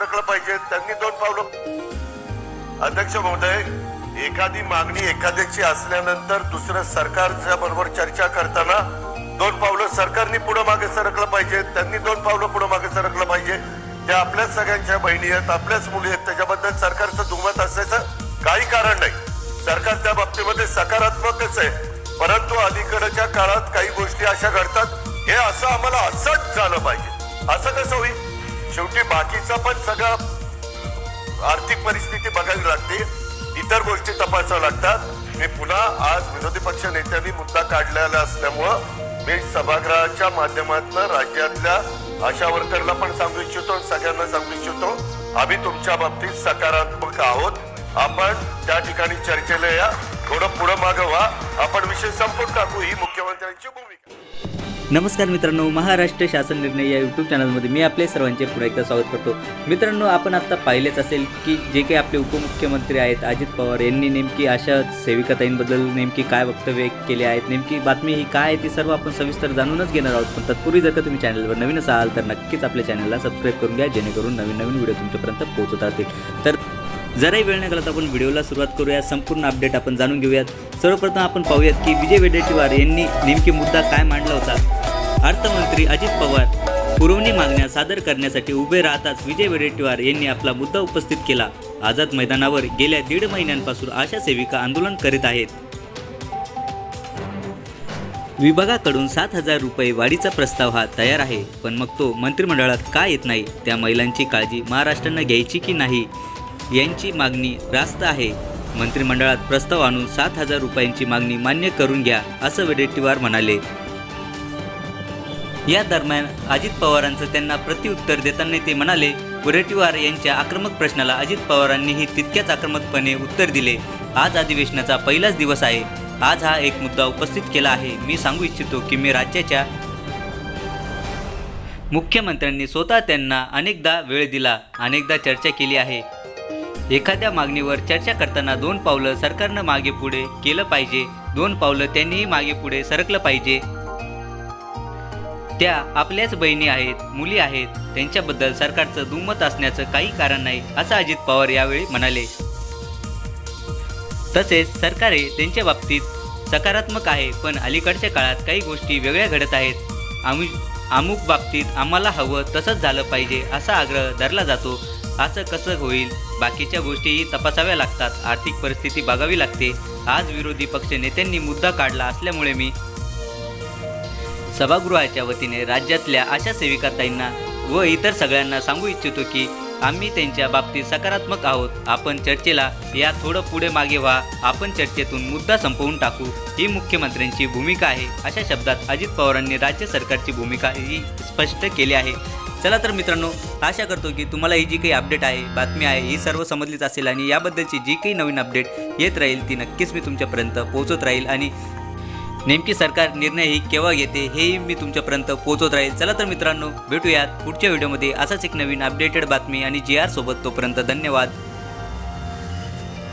रखलं पाहिजे. त्यांनी दोन पावलं. अध्यक्ष महोदय एखादी मागणी एखाद्याची असल्यानंतर दुसरं सरकारच्या बरोबर चर्चा करताना दोन पावलं सरकारने पुढे मागे सरकलं पाहिजे. त्यांनी दोन पावलं पुढे मागे सरकलं पाहिजे. त्या आपल्याच सगळ्यांच्या बहिणी आहेत आपल्याच मुली आहेत. त्याच्याबद्दल सरकारचं दुमत असण्याचं काही कारण नाही. सरकार त्या बाबतीमध्ये सकारात्मकच आहे. परंतु अलीकडच्या काळात काही गोष्टी अशा घडतात. हे असं आम्हाला असंच झालं पाहिजे. असं कसं होईल? शेवटी बाकीचा पण सगळा आर्थिक परिस्थिती बघावी लागते. इतर गोष्टी तपासाव्या लागतात. मी पुन्हा आज विरोधी पक्ष नेत्यांनी मुद्दा काढलेला असल्यामुळं मी सभागृहाच्या माध्यमातून राज्यातल्या आशा वर्करला पण सांगू इच्छितो सगळ्यांना सांगू इच्छितो. आम्ही तुमच्या बाबतीत सकारात्मक आहोत. आपण त्या ठिकाणी चर्चेला या. थोडं पुढं मागं व्हा. आपण विषय संपून टाकू. ही मुख्यमंत्र्यांची भूमिका. नमस्कार मित्रांनो महाराष्ट्र शासन निर्णय या यूट्यूब चॅनलमध्ये मी आपले सर्वांचे पुन्हा एकदा स्वागत करतो. मित्रांनो आपण आत्ता पाहिलेच असेल की जे काही आपले उपमुख्यमंत्री आहेत अजित पवार यांनी नेमकी अशा सेविकाताईंबद्दल नेमकी काय वक्तव्य केले आहेत नेमकी बातमी ही काय आहे ती सर्व आपण सविस्तर जाणूनच घेणार आहोत. पण तत्पूर्वी जर का तुम्ही चॅनलवर नवीन असाल तर नक्कीच आपल्या चॅनलला सबस्क्राईब करून घ्या जेणेकरून नवीन नवीन व्हिडिओ तुमच्यापर्यंत पोहोचत राहतील. तर जराही वेळ न घालत आपण व्हिडिओला सुरुवात करूया संपूर्ण अपडेट आपण जाणून घेऊयात. सर्वप्रथम आपण पाहूयात की विजय वेडेटीवार यांनी नेमकी मुद्दा काय मांडला होता? अर्थमंत्री अजित पवार पुरवणी मागण्या सादर करण्यासाठी उभे राहताच विजय वडेट्टीवार यांनी आपला मुद्दा उपस्थित केला. आझाद मैदानावर गेल्या दीड महिन्यांपासून आशा सेविका आंदोलन करीत आहेत. विभागाकडून सात हजार रुपये वाढीचा प्रस्ताव हा तयार आहे पण मग तो मंत्रिमंडळात का येत नाही त्या महिलांची काळजी महाराष्ट्रानं घ्यायची की नाही यांची मागणी रास्त आहे. मंत्रिमंडळात प्रस्ताव आणून सात हजार रुपयांची मागणी मान्य करून घ्या असं वडेट्टीवार म्हणाले. या दरम्यान अजित पवारांचं त्यांना प्रत्युत्तर देताना ते म्हणाले वडेट्टीवार यांच्या आक्रमक प्रश्नाला अजित पवारांनीही तितक्याच आक्रमकपणे उत्तर दिले. आज अधिवेशनाचा पहिलाच दिवस आहे. आज हा एक मुद्दा उपस्थित केला आहे. मी सांगू इच्छितो की मी राज्याच्या मुख्यमंत्र्यांनी स्वतः त्यांना अनेकदा वेळ दिला अनेकदा चर्चा केली आहे. एखाद्या मागणीवर चर्चा करताना दोन पावलं सरकारनं मागे पुढे केलं पाहिजे. दोन पावलं त्यांनीही मागे पुढे सरकलं पाहिजे. त्या आपल्याच बहिणी आहेत मुली आहेत. त्यांच्याबद्दल सरकारचं दुमत असण्याचं काही कारण नाही असं अजित पवार यावेळी म्हणाले. तसेच सरकारे त्यांच्या बाबतीत सकारात्मक आहे पण अलीकडच्या काळात काही गोष्टी वेगळ्या घडत आहेत. आम्ही अमुक बाबतीत आम्हाला हवं तसंच झालं पाहिजे असा आग्रह धरला जातो. असं कसं होईल? बाकीच्या गोष्टीही तपासाव्या लागतात. आर्थिक परिस्थिती बघावी लागते. आज विरोधी पक्ष नेत्यांनी मुद्दा काढला असल्यामुळे मी सभागृहाच्या वतीने राज्यातल्या अशा सेविकाताईंना व इतर सगळ्यांना सांगू इच्छितो की आम्ही त्यांच्या बाबतीत सकारात्मक आहोत. आपण चर्चेला या थोडं पुढे मागे व्हा. आपण चर्चेतून मुद्दा संपवून टाकू. ही मुख्यमंत्र्यांची भूमिका आहे. अशा शब्दात अजित पवारांनी राज्य सरकारची भूमिका ही स्पष्ट केली आहे. चला तर मित्रांनो आशा करतो की तुम्हाला ही जी काही अपडेट आहे बातमी आहे ही सर्व समजलीच असेल आणि याबद्दलची जी काही नवीन अपडेट येत राहील ती नक्कीच मी तुमच्यापर्यंत पोहोचत राहील आणि नेमकी सरकार निर्णयही केव्हा घेते हेही मी तुमच्यापर्यंत पोहोचवत राहील. चला तर मित्रांनो भेटूयात पुढच्या व्हिडिओमध्ये. असाच एक नवीन अपडेटेड बातमी आणि जी आर सोबत तोपर्यंत धन्यवाद.